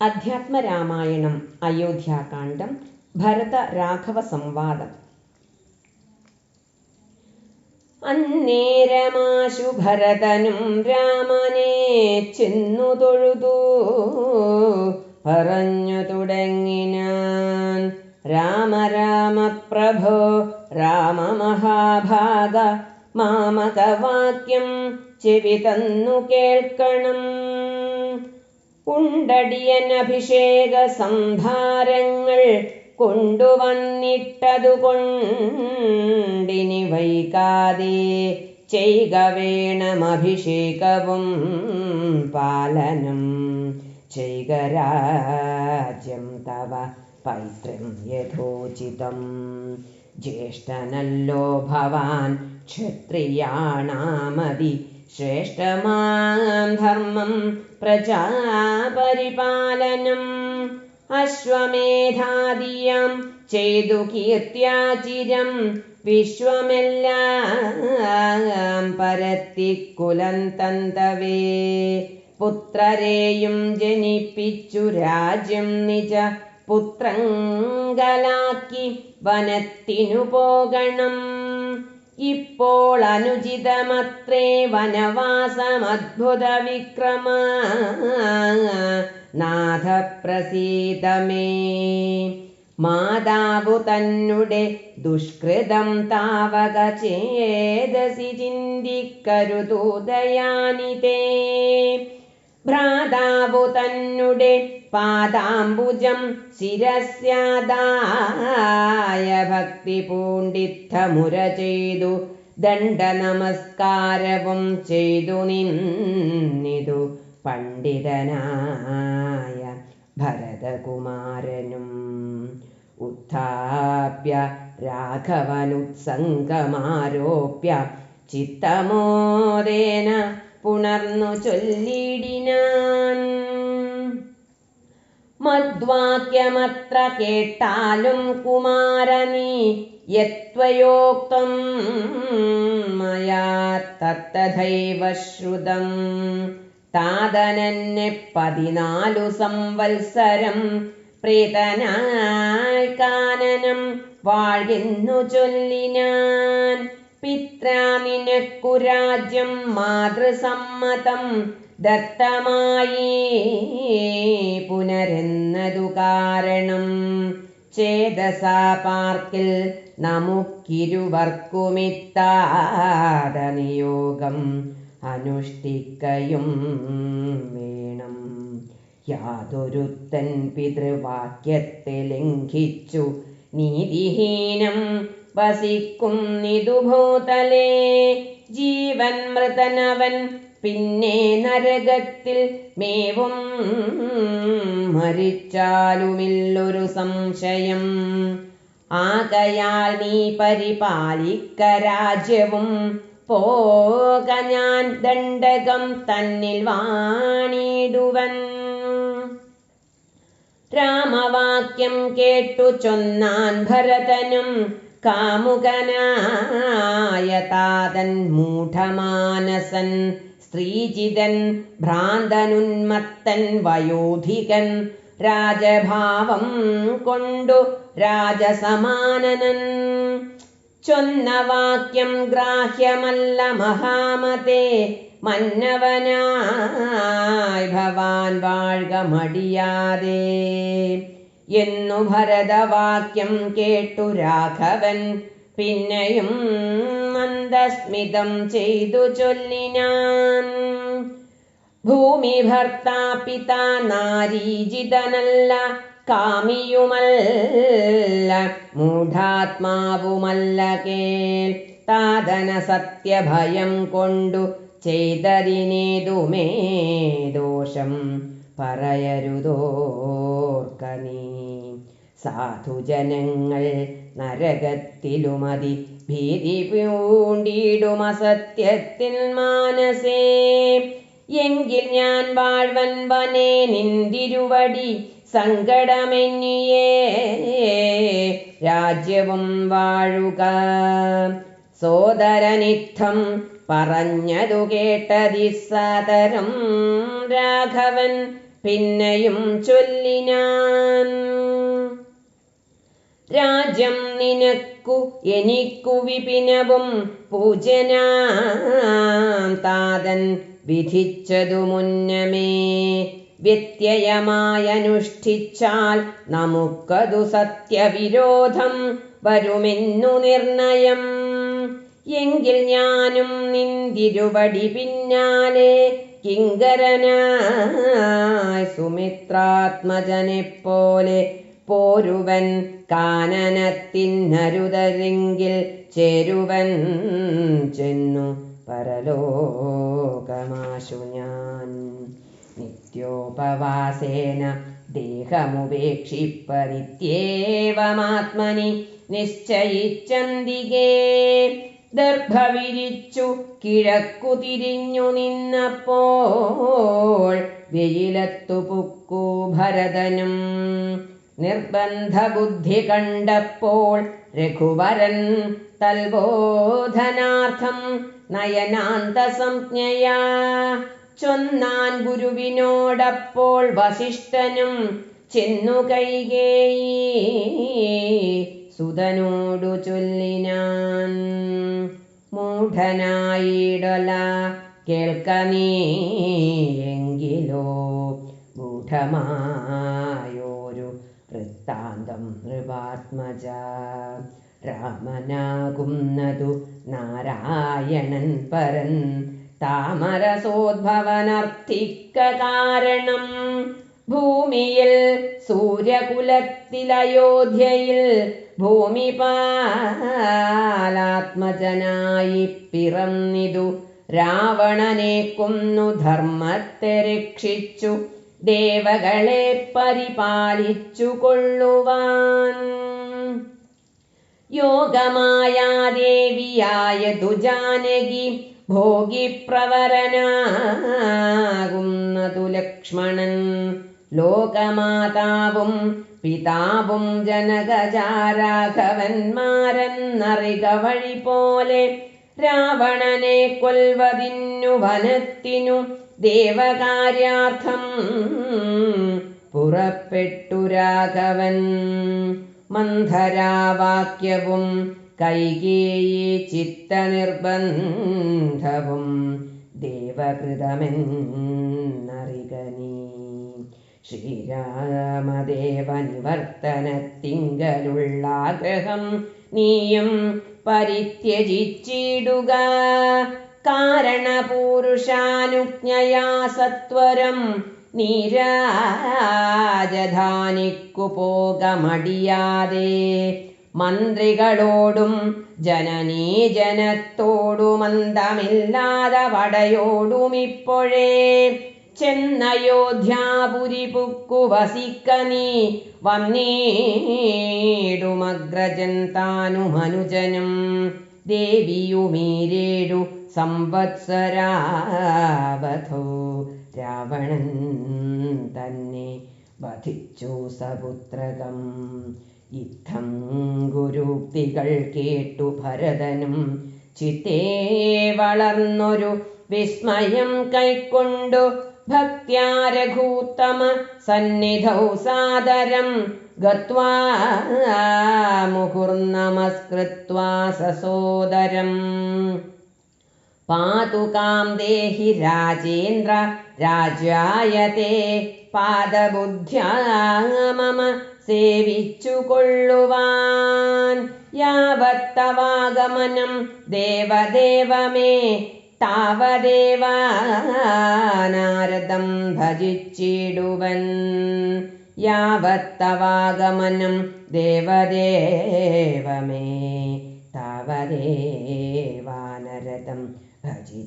അധ്യാത്മരാമായണം അയോധ്യാകാന്ഡം ഭരത രാഘവ സംവാദം അന്നേരമാശു ഭരതനും രാമനെ ചെന്നു തൊഴുതു. പറഞ്ഞു തുടങ്ങിനാൻ രാമ രാമ പ്രഭോ രാമ മഹാഭാഗ മാമകവാക്യം ചെവി തന്നു കേൾക്കണം. ഉണ്ടടിയൻ അഭിഷേക സംഭാരങ്ങൾ കൊണ്ടുവന്നിട്ടതു കൊണ്ടിനി വൈകാതെ ചെയ്ക വേണമഭിഷേകവും പാലനം. ചെയ്ക രാജ്യം തവ പൈത്രം യഥോചിതം. ജ്യേഷ്ഠനല്ലോ ഭവാൻ ക്ഷത്രിയാണാമതി. ശ്രേഷ്ഠമാം ധർമ്മം പ്രജാപരിപാലനം. അശ്വമേധാദിയം ചെയ്തു കീർത്തിയാചിരം വിശ്വമെല്ലാം പരത്തിക്കുലം തന്തവേ. പുത്രരെയും ജനിപ്പിച്ചു രാജ്യം നിജ പുത്രങ്കലാക്കി വനത്തിനു പോകണം. ഇപ്പോൾ അനുചിതമത്രേ വനവാസമദ്ഭുത വിക്രമ നാഥ പ്രസീതമേ മാതാവു തന്നെ ദുഷ്കൃതം താവക ചേതസി ചിന്തിക്കരുതൂദയാനിതേ ഭ്രാതാവു തന്നെ പാദാംബുജം ശിരസ്യാദായ ഭക്തി പൂണ്ടിത്തമുര ചെയ്തു. ദണ്ഡ നമസ്കാരവും ചെയ്തു നിന്നിതു പണ്ഡിതനായ ഭരതകുമാരനും. ഉത്ഥാപ്യ രാഘവനുത്സംഗമാരോപ്യ ചിത്തമോദേന പുണർന്നു ചൊല്ലിടിനാൻ. മദ്വാക്യമത്ര കേട്ടാലും കുമാരനീ യത്വയോക്തം മയാ തത്തഥൈവ ശ്രുതം താതനെന്നെ പതിനാലു സംവത്സരം പ്രീതനായി കാനനം വാഴുന്നു ചൊല്ലിനാൻ. പിത്രാ നിനക്കു രാജ്യം മാതൃസമ്മതം ദത്തമായി പുനരെന്നതു കാരണം. ചേതസാ പാർക്കിൽ നമുക്കിരുവർക്കുമിത്താത നിയോഗം അനുഷ്ഠിക്കയും വേണം. യാതൊരുത്തൻ പിതൃവാക്യത്തെ ലംഘിച്ചു നീതിഹീനം വസിക്കുന്നിതുഭൂതലേ ജീവൻ മൃതനവൻ പിന്നെ നരകത്തിൽ മേവും മരിച്ചാലുമില്ലൊരു സംശയം. ആകയാൽ നീ പരിപാലിക്ക രാജ്യവും. പോക ഞാൻ ദണ്ഡകം തന്നിൽ വാണിടുവൻ. രാമവാക്യം കേട്ടു ചൊന്നാൻ ഭരതനും കാമുകനായ താതൻ മൂഢമാനസൻ സ്ത്രീജിതൻ ഭ്രാന്തനുന്മത്തൻ വയോധികൻ രാജഭാവം കൊണ്ടു രാജസമാനനൻ. ചൊന്ന വാക്യം ഗ്രാഹ്യമല്ല മഹാമതേ മന്നവനായി ഭവാൻ വാഴ്ക മടിയാതെ. എന്നു ഭരതവാക്യം കേട്ടു രാഘവൻ. പിന്നെയും മന്ദസ്മിതം ചെയ്തു ചൊല്ലിനാൻ ഭൂമി ഭർത്താ പിതാ നാരീജിതനല്ല കാമിയുമല്ല മൂഢാത്മാവുമല്ല കേൾ. താതന സത്യഭയം കൊണ്ടു ചെയ്തതിനേതുമേ ദോഷം. പറയരുതോർക്കനീ. സാധുജനങ്ങൾ നരകത്തിലുമതി ഭീതി പൂണ്ടിടും അസത്യത്തിൽ മാനസേ. എങ്കിൽ ഞാൻ വാഴ്വൻ വനേ നിന്തിരുവടി സങ്കടമെന്നിയേ. രാജ്യവും വാഴുക. സോദരനിത്തം പറഞ്ഞതു കേട്ടതി സാദരം രാഘവൻ പിന്നെയും ചൊല്ലിനാൻ. രാജ്യം നിനക്കു എനിക്കു വിപിനവും പൂജനാം. താതൻ വിധിച്ചതു മുന്നമേ വ്യത്യയമായനുഷ്ഠിച്ചാൽ നമുക്കതു സത്യവിരോധം വരുമെന്നു നിർണയം. എങ്കിൽ ഞാനും നിന്തിരുവടി പിന്നാലെ കിങ്കരനായി സുമിത്രാത്മജനെ പോലെ പോരുവൻ കാനനത്തിനരുതരെങ്കിൽ ചേരുവൻ ചെന്നു പരലോകമാശു ഞാൻ നിത്യോപവാസേന ദേഹമുപേക്ഷിപ്പനിത്യേവമാത്മനി നിശ്ചയിച്ചന്തികേ ദർഭവിരിച്ചു കിഴക്കു തിരിഞ്ഞു നിന്നപ്പോൾ വെയിലത്തു പുക്കു ഭരതനും നിർബന്ധ ബുദ്ധി കണ്ടപ്പോൾ രഘുവരൻ തൽബോധനാർത്ഥം നയനാന്ത സംജ്ഞയാ ചൊന്നാൻ ഗുരുവിനോടപ്പോൾ വസിഷ്ഠനും ചെന്നു കൈകേയി സുതനോടു ചൊല്ലിനാൻ മൂഢനായിടല കേൾക്ക നീ എങ്കിലോ ഗൂഢമായോരു വൃത്താന്തം നൃപാത്മജ. രാമനാകുന്നതു നാരായണൻ പരൻ. താമരസോദ്ഭവനർത്ഥിക്ക കാരണം ഭൂമിയിൽ സൂര്യകുലത്തിൽ അയോധ്യയിൽ ഭൂമിപാലാത്മജനായി പിറന്നിതു. രാവണനെ കൊന്നു ധർമ്മത്തെ രക്ഷിച്ചു ദേവകളെ പരിപാലിച്ചു കൊള്ളുവാൻ യോഗമായ ദേവിയായ ദുജാനകി ഭോഗിപ്രവരനാകുന്നതു ലക്ഷ്മണൻ. ലോകമാതാവും പിതാവും ജനകജാരാഘവന്മാരെന്നറിക വഴി പോലെ രാവണനെ കൊൽവതിന്നു വനത്തിനു ദേവകാര്യാർത്ഥം പുറപ്പെട്ടു രാഘവൻ. മന്ധരാവാക്യവും കൈകേയി ചിത്തനിർബന്ധവും ദേവകൃതമെന്നറിക നീ ശ്രീരാമദേവനിവർത്തനത്തിങ്കലുള്ള നീയും പരിത്യജിച്ചിടുക. കാരണപൂരുഷാനുജ്ഞയാ സത്വരം. നീരാജധാനിക്കു പോകമടിയാതെ. മന്ത്രികളോടും ജനനീജനത്തോടും അന്തമില്ലാതെ വടയോടും ഇപ്പോഴേ ചെന്നയോധ്യാപുരി പുക്കു വന്നേടുമഗ്രജൻ നീ വന്നീടുമഗ്രജൻ താനും അനുജനും ദേവിയുമീരേഴു സംവത്സരാവധോ. രാവണൻ തന്നെ വധിച്ചു സപുത്രകം. ഇത്തം ഗുരുക്തികൾ കേട്ടു ഭരതനും. ചിത്തേ വളർന്നൊരു വിസ്മയം കൈക്കൊണ്ടു भक्त्या रघूत्तम सन्निधौ सादरं गत्वा मुहुर्नमस्कृत्वा ससोदरम्। पातु कां देहि राजेन्द्र राजायते पादबुद्ध्या मम सेविच्चुकोल्लुवान् यावत्तवागमनं देवदेव मे तावदेवानारतं भजि चीडुवन् यावत्तवागमनं देवदेव मे। तावदेवानरदं भजि